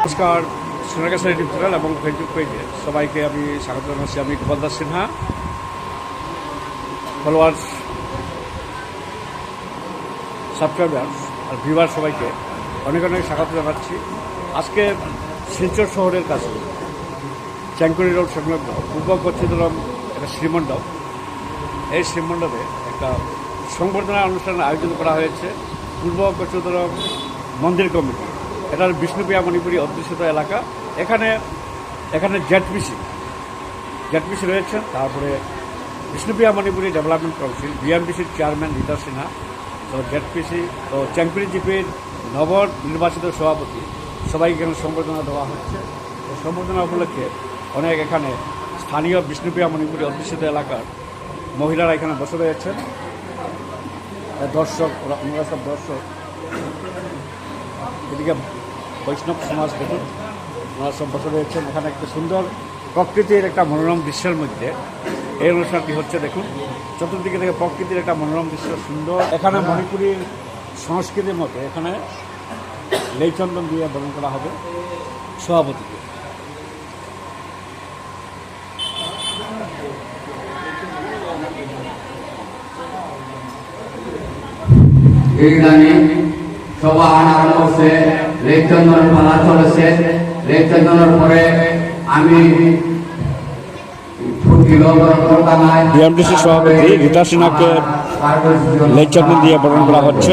নমস্কার Sonakasha YouTube channel এবং Facebook পেজে সবাইকে আমি স্বাগত জানাচ্ছি আমি গোপাল দাস সিনহা ফলোয়ার্স সাবস্ক্রাইবার আর ভিউয়ার সবাইকে অনেক অনেক স্বাগত জানাচ্ছি আজকে শিলচর শহরের কাছে চ্যাঙ্কুরি রোড সংলগ্ন, পূর্ব কচ্ছিদরম একটা শ্রীমণ্ডপ। এই শ্রীমণ্ডপে একটা সংবর্ধনা অনুষ্ঠানের আয়োজন করা হয়েছে। পূর্ব কচ্ছিদরম মন্দির কমিটি। এটা বিষ্ণুপ্রিয়া মণিপুরি অধ্যুষিত এলাকা। এখানে এখানে জেডপিসি জেডপিসি রয়েছেন। তারপরে বিষ্ণুপ্রিয়া মণিপুরি ডেভেলপমেন্ট কাউন্সিল, বিএমডিসির চেয়ারম্যান রীতা সিনহা তো জেডপিসি তো চ্যাম্পিয়ন জিপির নব নির্বাচিত সভাপতি সবাইকে এখানে সম্বর্ধনা দেওয়া হচ্ছে। এই সম্বর্ধনা উপলক্ষে অনেক এখানে স্থানীয় বিষ্ণুপ্রিয়া মণিপুরি অধ্যুষিত এলাকার মহিলারা এখানে বসে রয়েছেন দর্শক ওনারা সব দর্শক, এদিকে বৈষ্ণব সমাজ দেখুন, ওনারা সব বসে রয়েছেন এখানে একটা সুন্দর প্রকৃতির একটা মনোরম দৃশ্যের মধ্যে এই অনুষ্ঠানটি হচ্ছে, দেখুন, চতুর্দিকে থেকে প্রকৃতির একটা মনোরম দৃশ্য, সুন্দর। এখানে মণিপুরী সংস্কৃতির মতো এখানে লেইচন্দন দিয়ে বরণ করা হবে। সভাপতিকে সভা আরম্ভ করছে লেখচন্দন পালা চলেছে লেখচন্দনের পরে আমি সভাপতি রীতা সিনহাকে লেইচন্দন দিয়ে বরণ করা হচ্ছে।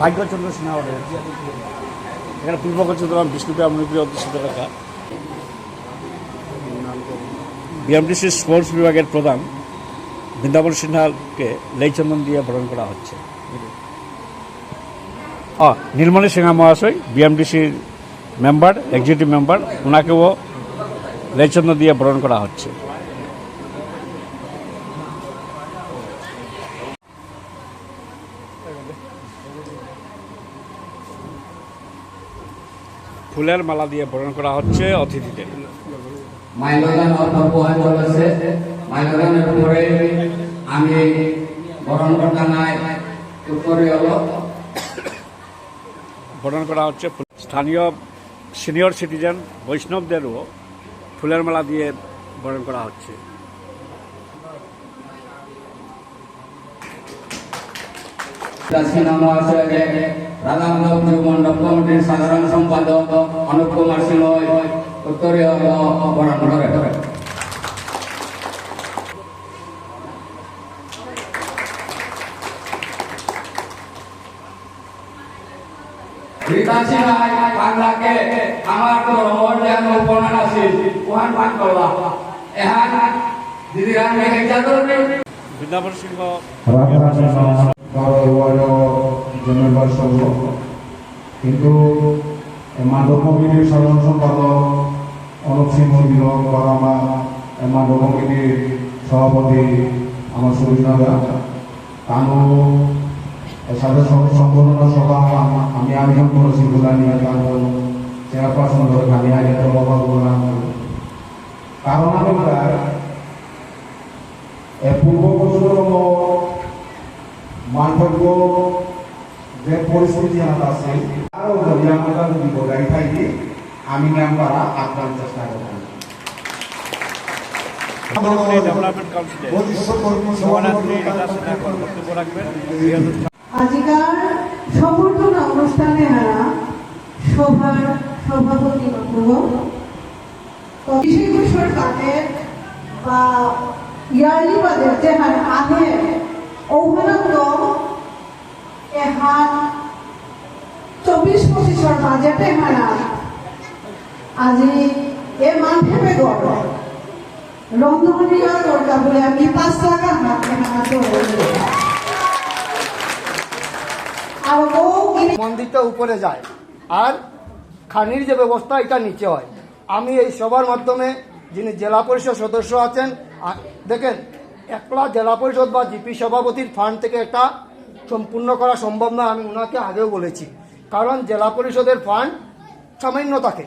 ভাগ্যচন্দ্র সিনহাও রয়েছে এখানে পূর্ব কচুতরাম বিষ্ণুপ্রিয়া মণিপুরী অধ্যুষিত এলাকা বিএমডিসি স্পোর্টস বিভাগের প্রধান বৃন্দাবন সিনহাকে লেইচন্দন দিয়ে বরণ করা হচ্ছে। ও নীলমণি সিনহা মহাশয় বিএমডিসির মেম্বার এক্সিকিউটিভ মেম্বার ওনাকেও লেচন্দন দিয়ে বরণ করা হচ্ছে। ফুলের মালা দিয়ে বরণ করা হচ্ছে অতিথিদের। মাইলগান অর্থবহাল চলেছে মাইলগানের উপরে আমি বরণ করতে নাই বরণ করা হচ্ছে স্থানীয় সিনিয়র সিটিজেন বৈষ্ণবদেরও ফুলের মালা দিয়ে বরণ করা হচ্ছে। দাসিনা রাধামাধব যুব মণ্ডপ কমিটির সাধারণ সম্পাদক অনুপ কুমার সিংহ উত্তরে হলো বরণ করে বাংলাকে আমার তো রহর যেন উপনান আছে ওহান পাঠ করবা। এহান দিদি রান মেঘে চাদর বৃন্দাবন সিংহ। জন্মের সর্ব কিন্তু মাধব কমিটির সাধারণ সম্পাদক অনুপ সিংহ বিনোদ বা আমার মাধব কমিটির সভাপতি আমার সুবিধা তানু সাথে সম্পূর্ণ সভা আম- আয়োজন করেছি গোলানিয়া তানু চেয়ারপারসন ধরে আমি আগে তো অভাব করলাম কারণ আমি পূর্ব বছর মানবজ্ঞ যে পরিস্থিতি আমার আছে আরও যদি আমরা যদি বজায় থাকি আমি মেম্বারা আপনার চেষ্টা রাখবেন। আজিকার সম্বর্ধনা অনুষ্ঠানে হারা সভার সভাপতি বাজেট বা ইয়ারলি বাজেট যে হার আহে। বাজেটে আজি এ রন্ধনীয় দরকার বলে আমি পাঁচ টাকা মন্দিরটা উপরে যায়। আর খানির যে ব্যবস্থা এটা নিচে হয়। আমি এই সবার মাধ্যমে যিনি জেলা পরিষদ সদস্য আছেন দেখেন, একলা জেলা পরিষদ বা জিপি সভাপতির ফান্ড থেকে একটা সম্পূর্ণ করা সম্ভব নয় আমি ওনাকে আগেও বলেছি। কারণ জেলা পরিষদের ফান্ড সামান্য থাকে।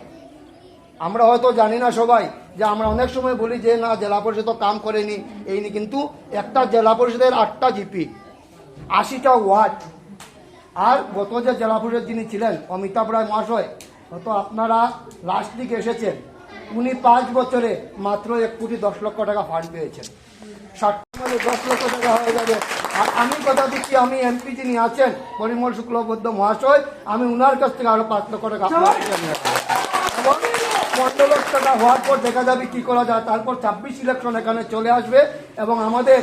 আমরা হয়তো জানি না সবাই যে আমরা অনেক সময় বলি যে, না, জেলা পরিষদ কাম করেনি। এই নি কিন্তু একটা জেলা পরিষদের আটটা জিপি আশিটা ওয়ার্ড। আর গত যে জেলা পরিষদ যিনি ছিলেন, অমিতাভ রায় মহাশয়, হয়তো আপনারা লাস্ট দিক এসেছেন। উনি পাঁচ বছরে মাত্র এক কোটি দশ লক্ষ টাকা ফান্ড পেয়েছেন। ষাট মানে দশ লক্ষ টাকা হয়ে যাবে। আর আমি কথা দিচ্ছি আমি এমপি যিনি আছেন পরিমল শুক্লবদ্ধ মহাশয় আমি উনার কাছ থেকে আরও পাঁচ লক্ষ টাকা। এবং পনেরো লক্ষ টাকা হওয়ার পর দেখা যাবে কি করা যায় তারপর ছাব্বিশ ইলেকশন এখানে চলে আসবে এবং আমাদের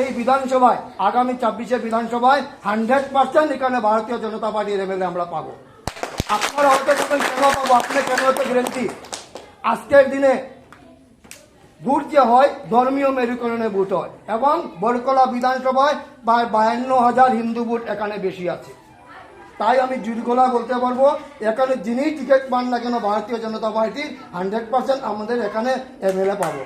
এই বিধানসভায় আগামী ছাব্বিশে বিধানসভায় হান্ড্রেড পার্সেন্ট এখানে ভারতীয় জনতা পার্টির এমএলএ আমরা পাবো। আপনারা হয়তো কেন পাবো? আপনি কেন হয়তো গ্যারেন্টি আজকের দিনে ভোট যে হয় ধর্মীয় মেরুকরণে ভোট হয় এবং বরকলা বিধানসভায় প্রায় বায়ান্ন হাজার হিন্দু ভোট এখানে বেশি আছে। তাই আমি জুড়গোলা বলতে পারব, এখানে যিনি টিকিট পান না কেন, ভারতীয় জনতা পার্টি হান্ড্রেড পার্সেন্ট আমাদের এখানে এমএলএ পাবো।